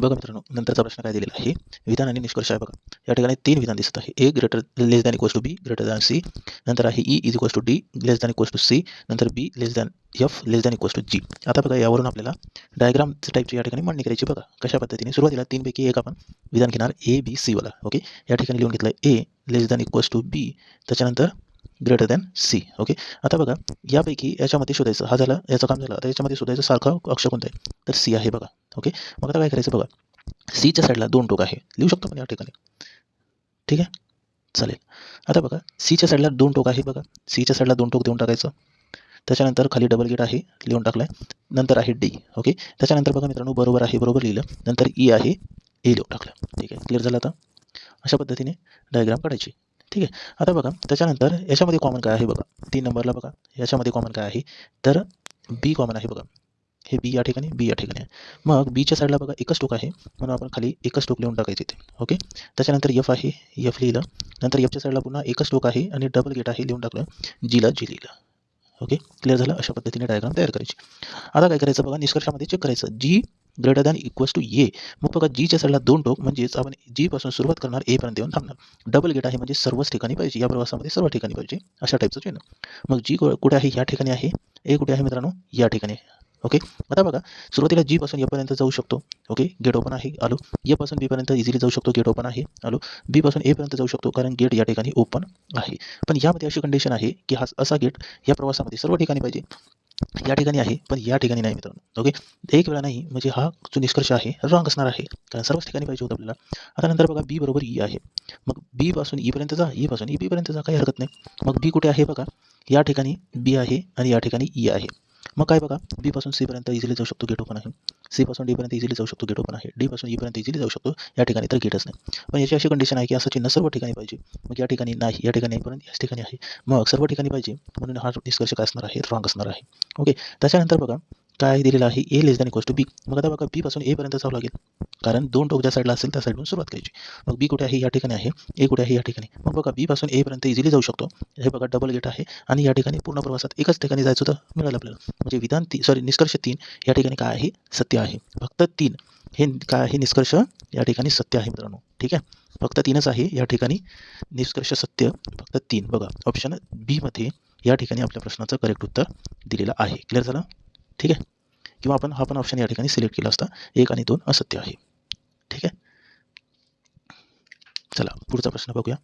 बघा मित्रांनो नंतरचा प्रश्न काय दिलेला आहे? विधान आणि निष्कर्ष आहे बघा. या ठिकाणी तीन विधान दिसत आहे. A greater less than equals to B greater than C नंतर आहे E is equals to D less than equals to C नंतर B less than F less than equals to G आता बघा यावरून आपल्याला डायग्राम टाईपची या ठिकाणी मांडणी करायची बघा. कशा पद्धतीने? सुरुवातीला तीनपैकी एक आपण विधान घेणार ए बी सी वाला. ओके या ठिकाणी लिहून घेतलं A less than equals to B त्याच्यानंतर ग्रेटर दॅन सी ओके आता बघा यापैकी याच्यामध्ये शोधायचं हा झाला याचं काम झालं आता याच्यामध्ये शोधायचं सारखं अक्ष कोणतं आहे? तर सी आहे बघा ओके मग आता काय करायचं बघा सीच्या साईडला दोन टोक आहे लिहू शकतो आपण या ठिकाणी? ठीक आहे? चालेल. आता बघा सीच्या साईडला दोन टोक आहे बघा सीच्या साईडला दोन टोक देऊन टाकायचं त्याच्यानंतर खाली डबल गेट आहे लिहून टाकलं आहे नंतर आहे डी ओके त्याच्यानंतर बघा मित्रांनो बरोबर आहे बरोबर लिहिलं नंतर ई आहे ए लिहून टाकलं ठीक आहे? क्लिअर झालं आता? अशा पद्धतीने डायग्राम काढायची. ठीक आहे. आता बघा त्याच्यानंतर याच्यामध्ये कॉमन काय आहे बघा. तीन नंबरला बघा. याच्यामध्ये कॉमन काय आहे? तर बी कॉमन आहे बघा. हे बी या ठिकाणी बी या ठिकाणी आहे. मग बीच्या साईडला बघा एकच टोक आहे. म्हणून आपण खाली एकच टोक लिहून टाकायचे इथे ओके त्याच्यानंतर एफ आहे. एफ लिहिलं. नंतर एफच्या साईडला पुन्हा एकच टोक आहे आणि डबल गेट आहे लिहून टाकलं. जीला जी लिहिलं. ओके क्लिअर झालं? अशा पद्धतीने डायग्राम तयार करायची. आता काय करायचं बघा? निष्कर्षामध्ये चेक करायचं. G greater than equals to A मग बघा जीच्या साईडला दोन टोक म्हणजेच आपण जी पासून सुरुवात करणार ए पर्यंत येऊन थांबणार. डबल गेट आहे म्हणजे सर्वच ठिकाणी पाहिजे. या प्रवासामध्ये सर्व ठिकाणी पाहिजे. अशा टाईपचं चिन्ह. मग जी कुठे आहे? या ठिकाणी आहे. ए कुठे आहे मित्रांनो? या ठिकाणी ओके आता बघा सुरुवातीला जी पासून एपर्यंत जाऊ शकतो. ओके गेट ओपन आहे. आलो. एपासून बीपर्यंत इझिली जाऊ शकतो. गेट ओपन आहे. आलो. बीपासून एपर्यंत जाऊ शकतो. कारण गेट या ठिकाणी ओपन आहे. पण यामध्ये अशी कंडिशन आहे की हा असा गेट या प्रवासामध्ये सर्व ठिकाणी पाहिजे. या ठिकाणी आहे पण या ठिकाणी नाही मित्रांनो. ओके एक वेळा नाही म्हणजे हा जो निष्कर्ष आहे रॉंग असणार आहे. कारण सर्वच ठिकाणी पाहिजे होतं आपल्याला. आता नंतर बघा बी बरोबर ई आहे. मग बी पासून ई पर्यंत जा ई पासून ई बी पर्यंत जा काही हरकत नाही. मग बी कुठे आहे बघा? या ठिकाणी बी आहे आणि या ठिकाणी ई आहे. मग काय बघा बी पासून सी पर्यंत इझिली जाऊ शकतो गेट ओपन आहे. सी पासून डी पर्यंत इझिली जाऊ शकतो गेट ओपन आहे. डी पासून e ईपर्यंत इझिली जाऊ शकतो या ठिकाणी तर गेटच नाही. पण याची अशी कंडिशन आहे की असं चिन्ह सर्व ठिकाणी पाहिजे. मग या ठिकाणी नाही या ठिकाणी पर्यंत याच ठिकाणी आहे. मग सर्व ठिकाणी पाहिजे म्हणून हा निष्कर्ष काय असणार आहे? रॉंग असणार आहे. ओके त्याच्यानंतर बघा काय दिलेलं आहे A less than equals to B मग आता बघा बी पासून ए पर्यंत जावं लागेल. कारण दोन टोक ज्या साईडला असेल त्या साईडून सुरुवात करायची. मग बी कुठे आहे? या ठिकाणी आहे. ए कुठे आहे? या ठिकाणी. मग बघा बी पासून ए पर्यंत इझिली जाऊ शकतो. हे बघा डबल गेट आहे. आणि या ठिकाणी पूर्ण प्रवासात एकच ठिकाणी जायचं होतं मिळालं आपल्याला. म्हणजे विधान ती सॉरी निष्कर्ष तीन या ठिकाणी काय आहे? सत्य आहे. फक्त तीन. हे काय आहे? निष्कर्ष या ठिकाणी सत्य आहे मित्रांनो. ठीक आहे? फक्त तीनच आहे. या ठिकाणी निष्कर्ष सत्य फक्त तीन. बघा ऑप्शन बीमध्ये या ठिकाणी आपल्या प्रश्नाचं करेक्ट उत्तर दिलेलं आहे. क्लिअर झालं? ठीक आहे? किंवा आपण हा पण ऑप्शन या ठिकाणी सिलेक्ट केला असता एक आणि दोन असत्य आहे. ठीक आहे? चला पुढचा प्रश्न बघूया.